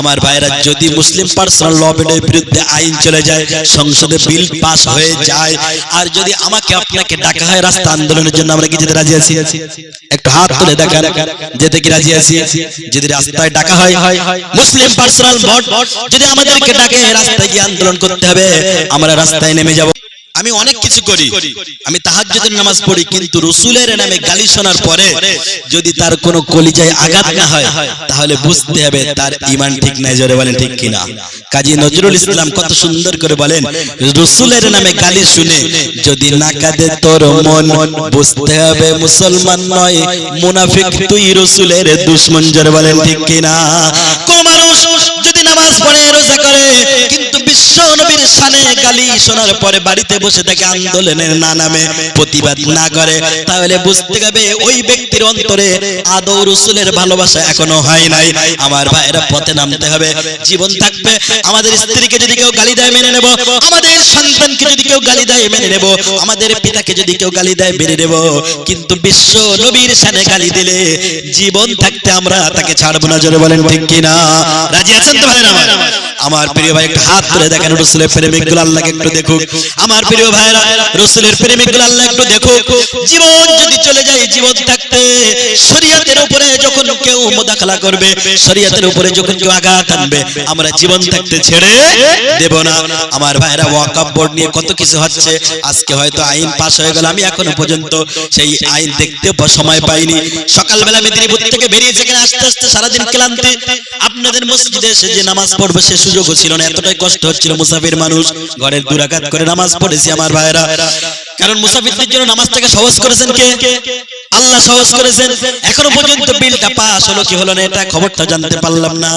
আমার ভাইরা যদি মুসলিম পার্সোনাল ল বিলের বিরুদ্ধে আইন চলে যায়, সংসদে বিল পাস হয়ে যায়, আর যদি আমাকে আপনাকে ডাকা হয় রাস্তা আন্দোলনের জন্য, আমরা কি যেতে রাজি আছি? একটু হাত তুলে দেখান, যেতে কি রাজি আছি? যদি রাস্তায় ডাকা হয়, মুসলিম পার্সোনাল ভোট যদি আমাদেরকে ডাকে, রাস্তায় গিয়ে আন্দোলন করতে হবে, আমরা রাস্তায় নেমে যাব। আমি অনেক কিছু করি। আমি তাহাজ্জুদের নামাজ পড়ি, কিন্তু রসুলের নামে গালি শোনার পরে যদি তার কোনো কলিজায় আঘাত না হয়, তাহলে বুঝতে হবে তার ইমান ঠিক নাই, জোরে বলেন ঠিক কিনা। কাজী নজরুল ইসলাম কত সুন্দর করে বলেন, রসুলের নামে গালি শুনে যদি না কাঁদে তোর মন, বুঝতে হবে মুসলমান নয়, মুনাফিক তুই রসুলের দুশ্মন, জোরে বলেন ঠিক কিনা কোন মানুষ যদি নামাজ পড়ে রোজা করে কিন্তু নবীর শানে গালি শোনার পরে বাড়িতে বসে থাকে আন্দোলনের না নামে প্রতিবাদ না করে। তাহলে বুঝতে হবে ওই ব্যক্তির অন্তরে আদৌ রসুলের ভালোবাসা এখনও হয় নাই। আমার ভাইয়েরা পথে নামতে হবে, জীবন থাকবে। আমাদের স্ত্রীকে যদি কেউ গালি দেয় মেনে নেব, আমাদের সন্তানকে যদি কেউ গালি দেয় মেনে নেব, আমাদের পিতাকে যদি কেউ গালি দেয় মেনে নেব। কিন্তু বিশ্ব নবীর শানে গালি দিলে জীবন থাকতে আমরা তাকে ছাড়বো না, জোরে বলেন ঠিক কিনা? রাজি আছেন তো ভাইরা আমার প্রিয় ভাই একটু হাত তুলে দেখেন, রসুলের প্রেমিকগুলো আল্লাহকে একটু দেখুক। আমার প্রিয় ভাইরা রসুলের প্রেমিকগুলো আল্লাহ একটু দেখুক। জীবন যদি চলে যায়, জীবন থাকতে শরীয়তের মোদাখালা করবে, শরীয়তের উপরে যখন কেউ আঘাত আনবে, আমরা জীবন থাকতে ছেড়ে দেব না। আমার ভাইরা বোর্ড নিয়ে কত কিছু হচ্ছে, আজকে হয়তো আইন হয়ে গেল, আমি এখনও পর্যন্ত সেই আইন দেখতে সময় পাইনি। সকালবেলা মেদিনীপুর থেকে এখানে আস্তে আস্তে সারাদিন ক্লান্তি। আপনাদের মসজিদে এসে যে নামাজ পড়বে সে সুযোগও ছিল না, এতটাই কষ্ট হচ্ছিল মুসাফির মানুষ। ঘরের দুরাকাত করে নামাজ পড়েছি আমার ভাইরা। কারণ মুসাফিরদের জন্য নামাজটাকে সহজ করেছেন কে? আল্লাহ সহজ করেছেন। এখনও পর্যন্ত বিলটা পাস হলো কি হলো না, এটা খবরটা জানতে পারলাম না।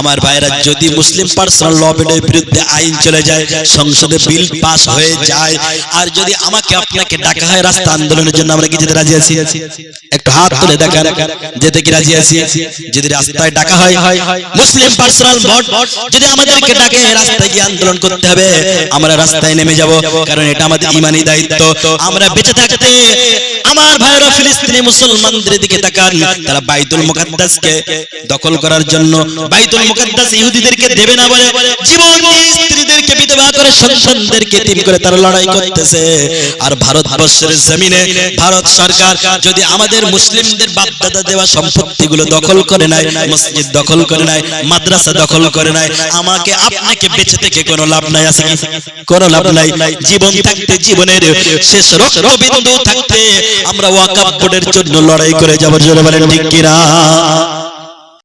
আমার ভাইরা, যদি মুসলিম পার্সোনাল ল বিলের বিরুদ্ধে আইন চলে যায়, সংসদে বিল পাস হয়ে যায়, আর যদি আমাকে আপনাকে ডাকা হয় রাস্তা আন্দোলনের জন্য, আমরা কি যেতে রাজি আছি? একটু হাত তুলে দেখান, যেতে কি রাজি আছি? যদি রাস্তায় ডাকা হয়, মুসলিম পার্সোনাল ভোট যদি আমাদেরকে ডাকে, রাস্তায় গিয়ে আন্দোলন করতে হবে, আমরা রাস্তায় নেমে যাব, কারণ এটা আমাদের ইমানি দায়িত্ব। আমরা বেঁচে থাকতে আমার ভাইরা ফিলিস্তিনি মুসলমানদের দিকে তাকান, তারা বাইতুল মুকাদ্দাসকে দখল করার জন্য বাইতুল মুকাদ্দাস ইহুদিদেরকে দেবে না বলে জীবন দিয়ে করে সন্তানদেরকে তিন করে তারা লড়াই করতেছে। আর ভারতবর্ষের জমিনে ভারত সরকার যদি আমাদের মুসলিমদের বাপদাদা দেওয়া সম্পত্তিগুলো দখল করে নেয়, মসজিদ দখল করে নেয়, মাদ্রাসা দখল করে নেয়, আমাকে, আপনাকে বেঁচে থেকে কোনো লাভ নাই, আছে কোনো লাভ নাই। জীবন থাকতে জীবনের শেষ রক্তবিন্দু থাকতে আমরা ওয়াকাব বোর্ডের জন্য লড়াই করে যাব, জোরে বলেন ঠিক কিনা?